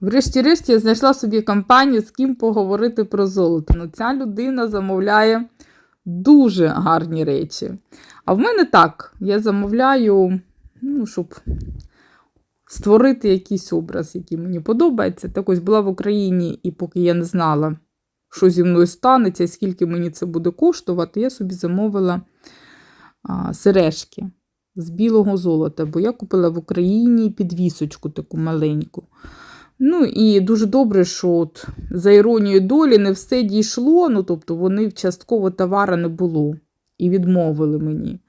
Врешті-решт я знайшла собі компанію, з ким поговорити про золото. Ну, ця людина замовляє дуже гарні речі. А в мене так, я замовляю, ну, щоб створити якийсь образ, який мені подобається. Так ось була в Україні, і поки я не знала, що зі мною станеться, скільки мені це буде коштувати, я собі замовила а, сережки з білого золота, бо я купила в Україні підвісочку таку маленьку. Ну і дуже добре, що от за іронією долі не все дійшло, ну тобто вони частково товара не було і відмовили мені.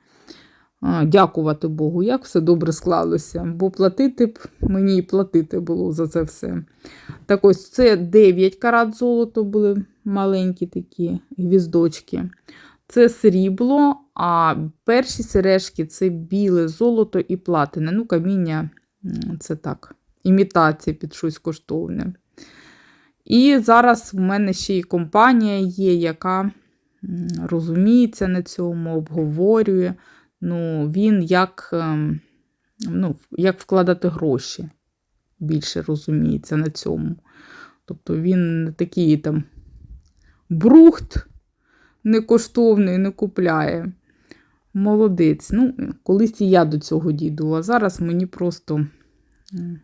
А, дякувати Богу, як все добре склалося, бо платити б мені і платити було за це все. Так ось це 9 карат золото були маленькі такі гвіздочки. Це срібло, а перші сережки це біле золото і платина. Ну, каміння це так, імітація під щось коштовне. І зараз в мене ще й компанія є, яка розуміється на цьому, обговорює. Ну, він як, ем, ну, як вкладати гроші більше розуміється на цьому. Тобто він не такий там брухт некоштовний не купляє. Молодець. Ну, колись і я до цього дійду, а зараз мені просто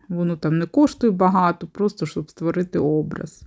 воно там не коштує багато, просто щоб створити образ.